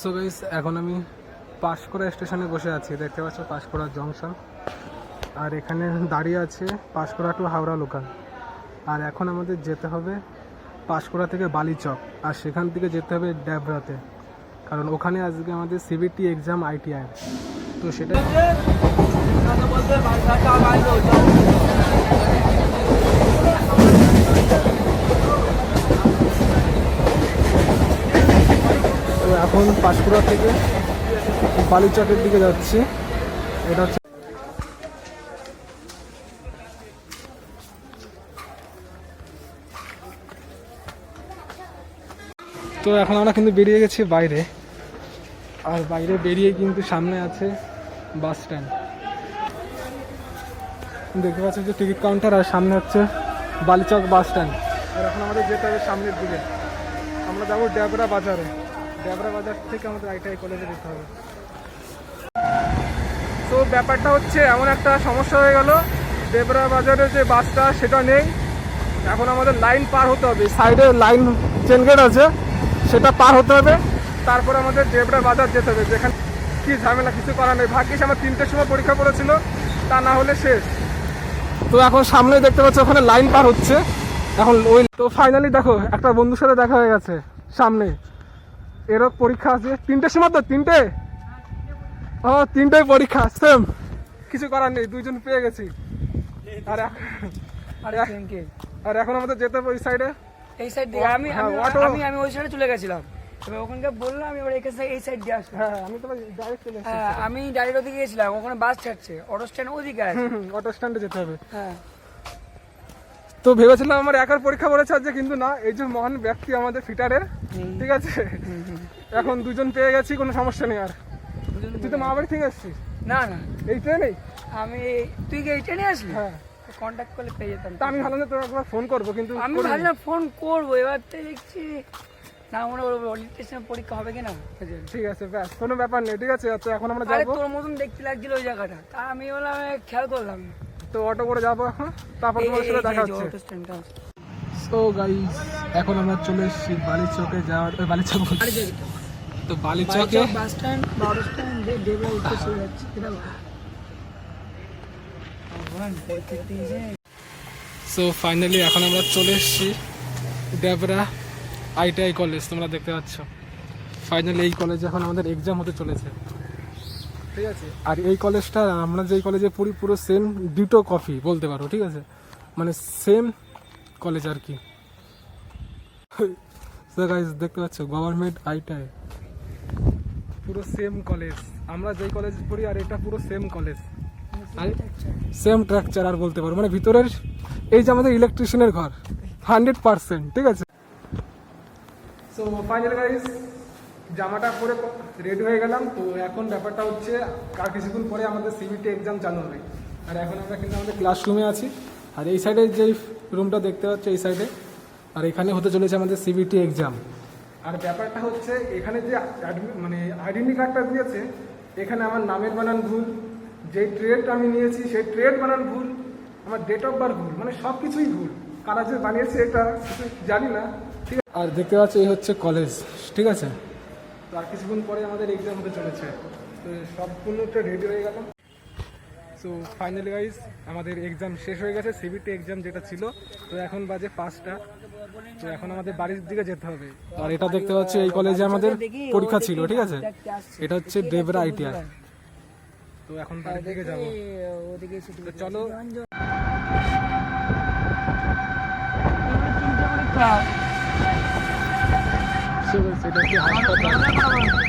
So guys এখন আমি পাঁশকুড়া স্টেশনে বসে আছি। দেখতে পাচ্ছ পাঁশকুড়া জংশন। আর এখানে দাঁড়িয়ে আছে পাঁশকুড়া টু হাওড়া লোকাল আর এখন আমাদের যেতে হবে পাঁশকুড়া থেকে বালিচক। আর সেখান থেকে যেতে হবে ড্যাবরাতে। কারণ ওখানে আজকে আমাদের সিবিটি এক্সাম আইটিআই তো সেটা তো এখন পাঁশকুড়া থেকে বালিচকের দিকে যাচ্ছি। এটা হচ্ছে তো এখন আমরা কিন্তু বেরিয়ে গেছি বাইরে। আর বাইরে বেরিয়ে কিন্তু সামনে আছে বাস স্ট্যান্ড। দেখতে পাচ্ছি যে টিকিট কাউন্টার আর সামনে হচ্ছে বালিচক বাস স্ট্যান্ড। আর এখন আমাদের যেতে হবে সামনের দিকে। আমরা যাব ড্যাবরা বাজারে। ড্যাবরা বাজার থেকে আমাদের আইটিআই কলেজে যেতে হবে। তো ব্যাপারটা হচ্ছে, এমন একটা সমস্যা হয়ে গেল ডেবরা বাজারে যে বাসটা, সেটা নেই। এখন আমাদের লাইন পার হতে হবে। সাইডে লাইন চেন গেট আছে, সেটা পার হতে হবে। তারপর আমাদের ডেবরা বাজার যেতে হবে, যেখানে কি ঝামেলা, কিছু করার নেই। ভাগ্যিস আমার তিনটের সময় পরীক্ষা পড়েছিল, তা না হলে শেষ। তো এখন সামনে দেখতে পাচ্ছ, ওখানে লাইন পার হচ্ছে। এখন ওই তো ফাইনালি দেখো, একটা বন্ধুর সাথে দেখা হয়ে গেছে সামনে এরও পরীক্ষা আছে। তিনটের সময় তো? তিনটে? ও তিনটেই পরীক্ষা সেম কিছু করার নেই দুইজন পেয়ে গেছি। আর আর এখ- আর এখন আমাদের যেতে হবে ওই সাইডে এই সাইড দিয়ে আমি হ্যাঁ, আমি- আমি ওই সাইডে চলে গেছিলাম। এবার ওখানকে বললাম আমি এবার এখানে এই সাইড দিয়ে আসলাম হ্যাঁ আমি তো ডাইরেক্ট চলে হ্যাঁ আমি ডাইরেক্ট ওদিকে গেছিলাম ওখানে বাস ছাড়ছে অটো স্ট্যান্ড ওদিকে আছে। অটো স্ট্যান্ডে যেতে হবে। হ্যাঁ। তো ভেবেছিলাম আমার একার পরীক্ষা পড়েছে আজকে কিন্তু না এই যে মহান ব্যক্তি আমাদের ফিটারের ঠিক আছে? এখন দুজন পেয়ে গেছি কোনো সমস্যা নেই আর। তুই তো মা বাড়ি থেকে এসছিস? না না। এই ট্রেনেই আমি তুই কি এই ট্রেনে আসলি? হ্যাঁ। কন্ট্যাক্ট করলে পেয়ে যেতাম। তা আমি ভাবলাম তোর একবার ফোন করব কিন্তু আমি। ভাবলাম ফোন করব এবার তো দেখছি না মনে করব অলিট পরীক্ষা হবে কিনা? ঠিক আছে ব্যাস কোনো ব্যাপার নেই ঠিক আছে? তো এখন আমরা যাব। তোর মতন দেখতে লাগছিল ওই জায়গাটা। তা আমি বললাম খেয়াল করলাম। তো অটো করে যাব এখন। তারপর তোমার সাথে দেখা হচ্ছে। সো গাইস এখন আমরা চলে এসেছি বালিচকে যাওয়ার ওই বালিচক বলছি। তো বালিচকে বালিচক বাস স্ট্যান্ড বা স্ট্যান্ড দিয়ে ডেবরা উঠতে চলে যাচ্ছে। সো ফাইনালি এখন আমরা চলে এসেছি ডেবরা আইটিআই কলেজ তোমরা দেখতে পাচ্ছ। ফাইনালি এই কলেজে এখন আমাদের এক্সাম হতে চলেছে। ঠিক আছে? আর এই কলেজটা আমরা যেই কলেজে পড়ি, পুরো সেম দুটো কপি বলতে পারো, ঠিক আছে? মানে সেম কলেজ আর কি। গাইজ দেখতে পাচ্ছ গভর্নমেন্ট আইটিআই পুরো সেম কলেজ আমরা যেই কলেজ পড়ি, আর এটা পুরো সেম কলেজ সেম স্ট্রাকচার আর বলতে পারো। মানে ভিতরের, এই যে আমাদের ইলেকট্রিশিয়ানের ঘর হান্ড্রেড পার্সেন্ট ঠিক আছে? সো ফাইনাল গাইস জামাটা পরে রেডি হয়ে গেলাম, তো এখন ব্যাপারটা হচ্ছে, আর কিছুক্ষণ পরে আমাদের সিবিটি এক্সাম চালু হবে। আর এখন আমরা কিন্তু আমাদের ক্লাসরুমে আছি। আর এই সাইডে যে রুমটা দেখতে পাচ্ছ, এই সাইডে আর এখানে হতে চলেছে আমাদের সিবিটি এক্সাম আর ব্যাপারটা হচ্ছে, এখানে যে মানে আইডেন্টি কার্ডটা দিয়েছে, এখানে আমার নামের বানান ভুল, যে ট্রেড আমি নিয়েছি, সেই ট্রেড বানান ভুল, আমার ডেট অফ বার্থ ভুল মানে সব কিছুই ভুল। কারা যে বানিয়েছে এটা জানি না। ঠিক আর দেখতে পাচ্ছ, এই হচ্ছে কলেজ ঠিক আছে? তো আর কিছুক্ষণ পরে আমাদের এক্সাম হতে চলেছে। তো সম্পূর্ণটা রেডি হয়ে গেল। সো ফাইনালি গাইজ আমাদের এক্সাম শেষ হয়ে গেছে। সিবিটি এক্সাম যেটা ছিল, তো এখন বাজে পাঁচটা। তো এখন আমাদের বাড়ির দিকে যেতে হবে। আর এটা দেখতে পাচ্ছি এই কলেজে আমাদের পরীক্ষা ছিল, ঠিক আছে? এটা হচ্ছে ডেবরা আইটিআই তো এখন বাড়ির দিকে যাব। চলো। সেটা কি হাসপাতাল